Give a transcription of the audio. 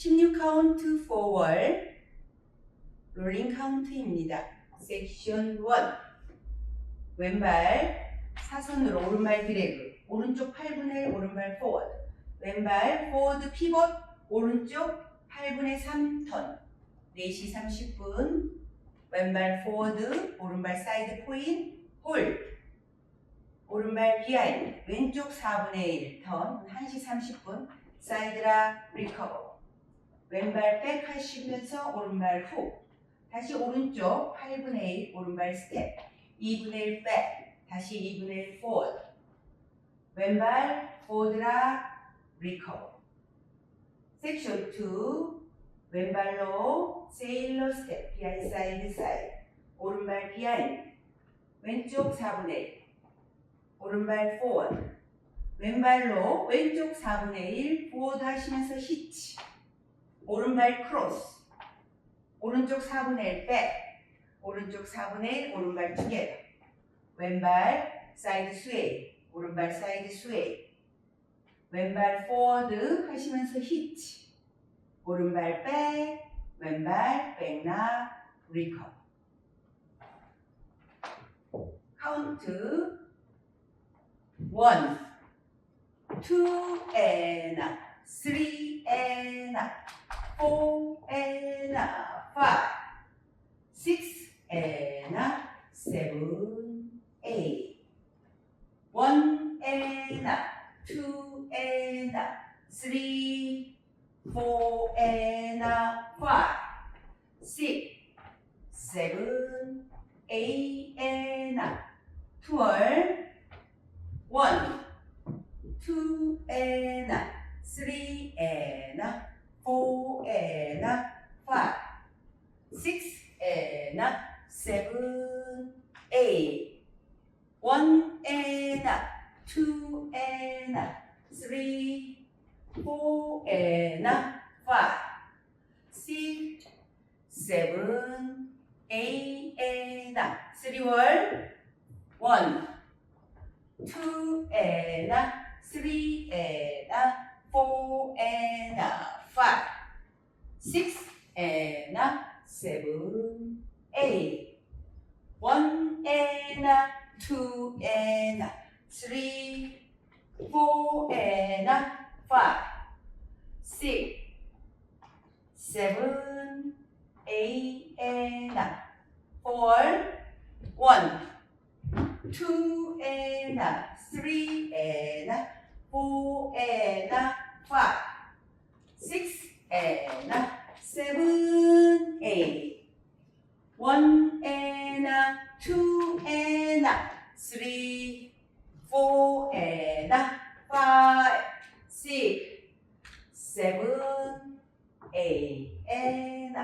16 카운트 forward 롤링 카운트입니다. 섹션 1 왼발 사선으로 오른발 드래그 오른쪽 8분의 1 오른발 forward. 왼발 forward 피벗 오른쪽 8분의 3 턴 4시 30분. 왼발 forward 오른발 사이드 포인 홀 오른발 비하인드 왼쪽 4분의 1 턴 1시 30분. 사이드라 리커버 왼발 백 하시면서 오른발 훅 다시 오른쪽 8분의 1 오른발 스텝. 2분의 1 백 다시 2분의 1 forward. 왼발 포드라 리커버 섹션 2 왼발로 세일러 스텝 비하인드 사이드 사이드 오른발 비하인드 왼쪽 4분의 1 오른발 forward. 왼발로 왼쪽 4분의 1 forward 하시면서 히치 오른발 크로스. 오른쪽 4분의 1 백, 오른쪽 4분의 1 오른발 투게더 왼발 사이드 스웨이. 오른발 사이드 스웨이. 왼발 포워드 하시면서 히치. 오른발 백 왼발 백나 리커. 카운트 원, 투 and up, three and up, four and up, five, six and up, seven, eight. One and up, two and up, three, four and up, five, six, seven, eight and up, twelve. One, two and up, three and up, four and up, five, six three, four and up, five, six, seven, eight and up. Three word. One, two and up, three and up, four and up, five, six and up, seven, eight. One and two and three, four and five, six, seven, eight and four, one. Two and three and four and three, four and five, six, seven, eight and.